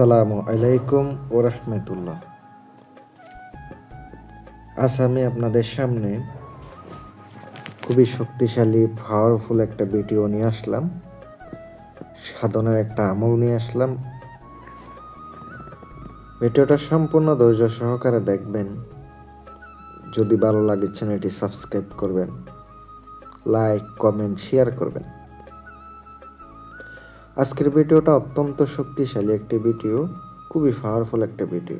আসসালামু আলাইকুম ও রহমতুল্লাহ। আজ আমি আপনাদের সামনে খুবই শক্তিশালী পাওয়ারফুল একটা ভিডিও নিয়ে আসলাম। সাধনার একটা আমল নিয়ে আসলাম। ভিডিওটা সম্পূর্ণ ধৈর্য সহকারে দেখবেন। যদি ভালো লাগে চ্যানেলটি সাবস্ক্রাইব করবেন। লাইক কমেন্ট শেয়ার করবেন। আজকের ভিডিওটা অত্যন্ত শক্তিশালী একটি ভিডিও, খুবই পাওয়ারফুল একটা ভিডিও।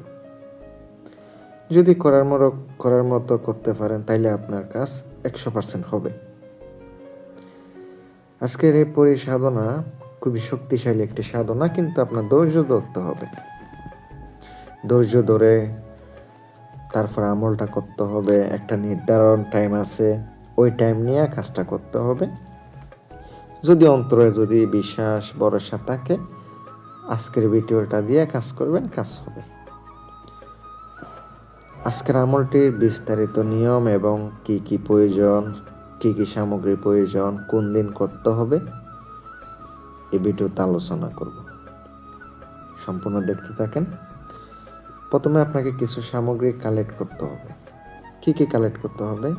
যদি করার মতো করার মতো করতে পারেন, তাইলে আপনার কাজ একশো পার্সেন্ট হবে। আজকের এই পরিসাধনা খুবই শক্তিশালী একটি সাধনা, কিন্তু আপনার ধৈর্য ধরতে হবে। ধৈর্য ধরে তারপর আমলটা করতে হবে। একটা নির্ধারণ টাইম আছে, ওই টাইম নিয়ে কাজটা করতে হবে। যদি অন্তরে যদি বিশ্বাস, ভরসা থাকে, আজকের ভিডিওটা দিয়ে কাজ করবেন, কাজ হবে। আজকের আমলটির বিস্তারিত নিয়ম এবং কি কি প্রয়োজন, কি কি সামগ্রী প্রয়োজন, কোন দিন করতে হবে এই ভিডিওতে আলোচনা করব। সম্পূর্ণ দেখতে থাকেন। প্রথমে আপনাকে কিছু সামগ্রী কালেক্ট করতে হবে। কি কি কালেক্ট করতে হবে?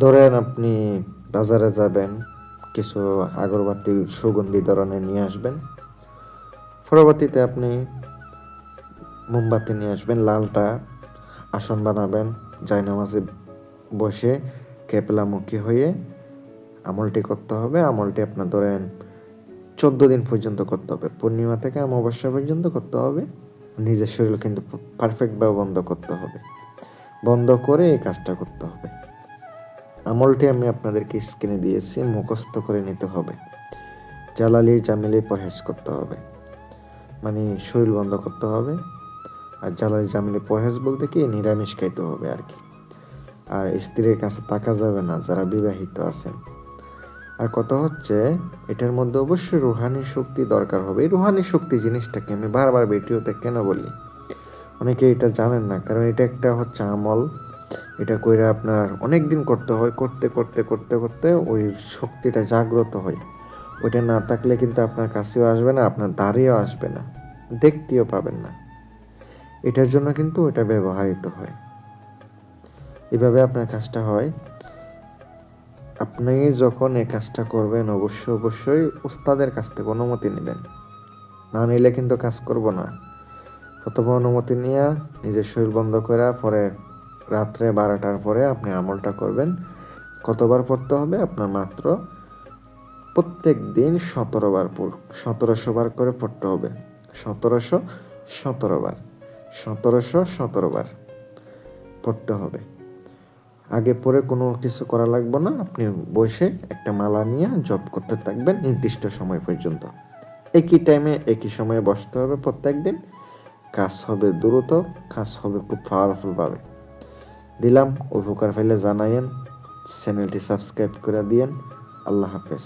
ধরেন আপনি বাজারে যাবেন, কিছু আগরবাতি সুগন্ধি ধরনের নিয়ে আসবেন। পরবর্তীতে আপনি মোমবাতি নিয়ে আসবেন, লালটা আসন বানাবেন, জায়নামাজে বসে কেপলামুখী হয়ে আমলটি করতে হবে। আমলটি আপনার ধরেন চোদ্দ দিন পর্যন্ত করতে হবে। পূর্ণিমা থেকে অমাবস্যা পর্যন্ত করতে হবে। নিজের শরীর কিন্তু পারফেক্টভাবে বন্ধ করতে হবে। বন্ধ করে এই কাজটা করতে আমলটি আমি আপনাদেরকে স্ক্রিনে দিয়েছি, মুখস্থ করে নিতে হবে। জ্বালালি জামিলি পরহেজ করতে হবে। মানে শরীর বন্ধ করতে হবে। আর জ্বালালি জামিলি পরহেজ বলতে কি, নিরামিষ খাইতে হবে আর কি। আর স্ত্রীর কাছে তাকা যাবে না, যারা বিবাহিত আছেন। আর কথা হচ্ছে, এটার মধ্যে অবশ্যই রুহানি শক্তি দরকার হবে। এই রুহানি শক্তি জিনিসটাকে আমি বারবার ভিডিওতে কেন বলি? অনেকে এটা জানেন না, কারণ এটা একটা হচ্ছে আমল। এটা কইরা আপনার অনেক দিন করতে হয়, করতে করতে করতে করতে ওই শক্তিটা জাগ্রত হয়। ওইটা না থাকলে কিন্তু আপনার কাছেও আসবে না, আপনার দাঁড়িয়েও আসবে না, দেখতেও পাবেন না। এটার জন্য কিন্তু ওটা ব্যবহৃত হয়। এভাবে আপনার কাজটা হয়। আপনি যখন এই কাজটা করবেন, অবশ্যই অবশ্যই উস্তাদের কাছ থেকে অনুমতি নেবেন। না নিলে কিন্তু কাজ করব না। অথবা অনুমতি নিয়ে নিজের শরীর বন্ধ করে পরে রাত্রে বারোটার পরে আপনি আমলটা করবেন। কতবার পড়তে হবে? আপনার মাত্র প্রত্যেক দিন সতেরো বার সতেরোশো বার করে পড়তে হবে। সতেরোশো সতেরো বার। সতেরোশো সতেরো বার পড়তে হবে। আগে পরে কোনো কিছু করা লাগবে না। আপনি বসে একটা মালা নিয়ে জব করতে থাকবেন নির্দিষ্ট সময় পর্যন্ত। একই টাইমে একই সময়ে বসতে হবে প্রত্যেক দিন কাজ হবে দ্রুত, কাজ হবে খুব পাওয়ারফুলভাবে দিলাম উপকার পাইলে জানাইয়েন চ্যানেলটি সাবস্ক্রাইব করে দিয়েন। আল্লাহ হাফেজ।